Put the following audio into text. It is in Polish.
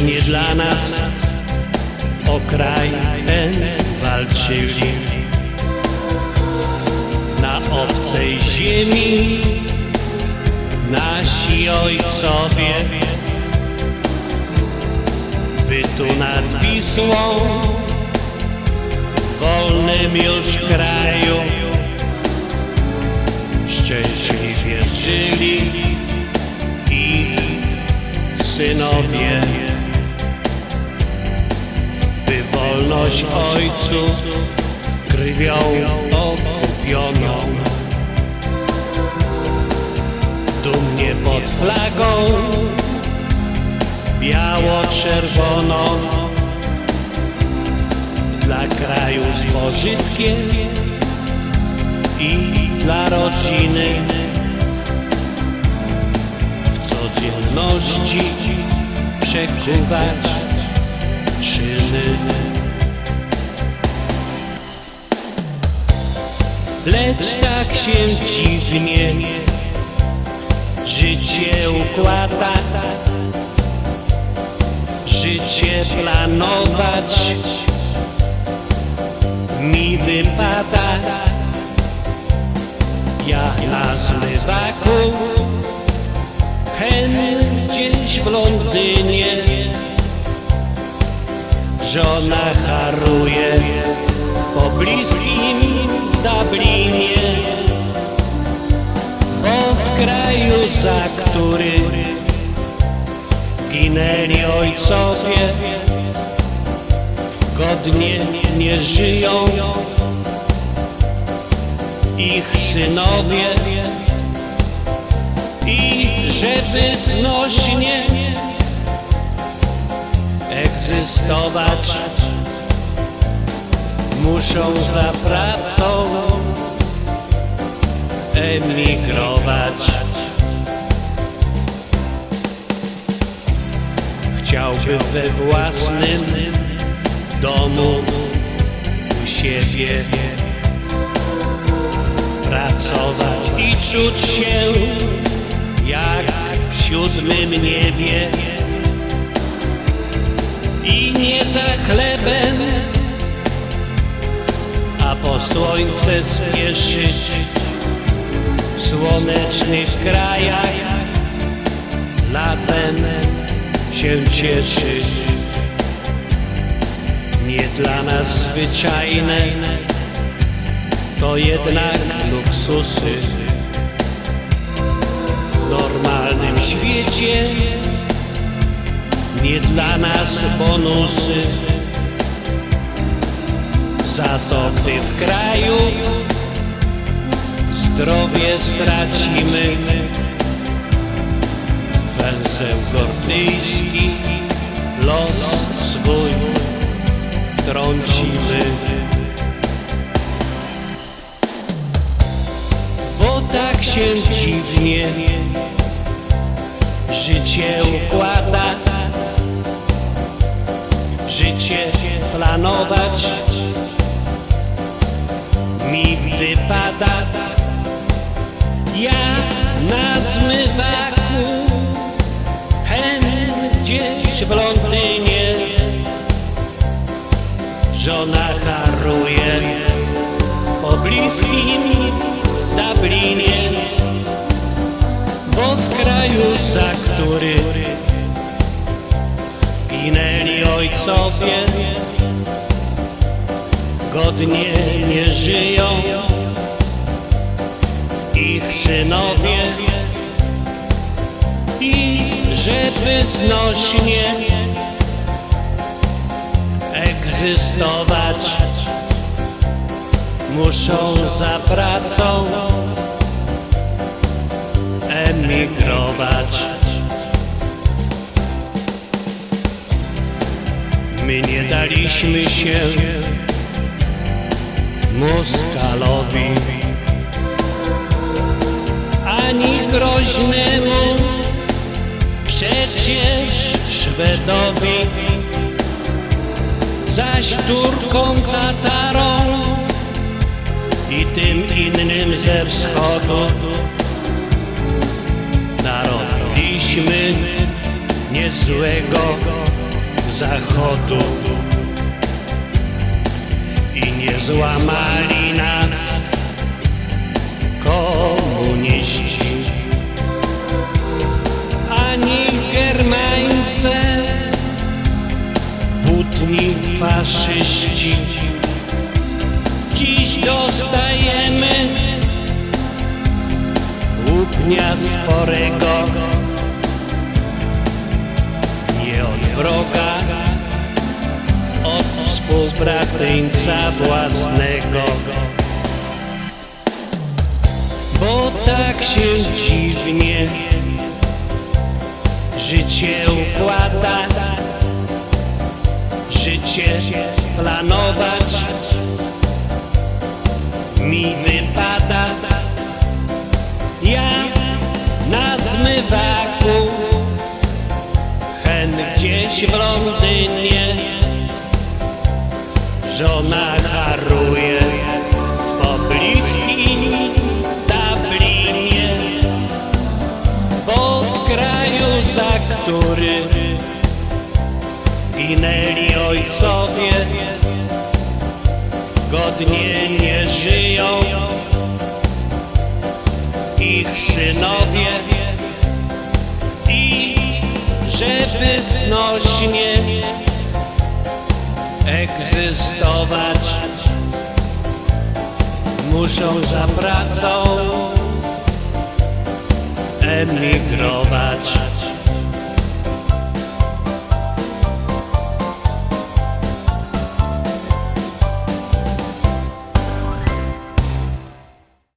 Nie dla nas. O kraj ten walczyli Na obcej ziemi nasi ojcowie. By tu nad Wisłą w wolnym już kraju Szczęśliwie żyli ich synowie wolność ojców krwią okupioną. Dumnie pod flagą biało-czerwoną. Dla kraju z pożytkiem i dla rodziny. W codzienności przekuwać czyny Lecz tak się dziwnie życie układa. Życie planować mi wypada. Ja na zmywaku hen gdzieś w Londynie. Żona haruje za który ginęli ojcowie Godnie nie żyją ich synowie. I żeby znośnie egzystować Muszą za pracą emigrować Chciałby we własnym domu u siebie Pracować i czuć się jak w siódmym niebie. I nie za chlebem, a po słońce spieszyć W słonecznych krajach latem się cieszyć. Nie dla nas zwyczajne to jednak luksusy. W normalnym świecie nie dla nas bonusy. Za to gdy w kraju zdrowie stracimy Węzeł gordyjski los swój trącimy. Bo tak się dziwnie życie układa. Życie planować mi wypada. Ja na zmywaku gdzieś w Londynie. Żona haruje po bliskim Dublinie Bo w kraju, za który ginęli ojcowie Godnie nie żyją ich synowie. I żeby znośnie egzystować Muszą za pracą emigrować. My nie daliśmy się Moskalowi Ani groźnemu przecież Szwedowi Zaś Turkom, Tatarom i tym innym ze wschodu narobiliśmy niezłego zachodu i nie złamali nas Dziś dostajemy łupnia sporego, nie od wroga, od współbratyńca własnego. Bo tak się dziwnie życie układa, życie planować mi wypada. Ja na zmywaku, hen gdzieś w Londynie, żona haruje w pobliskim Dublinie bo w kraju, za który ginęli ojcowie, godnie nie żyją ich synowie i żeby znośnie egzystować, muszą za pracą emigrować.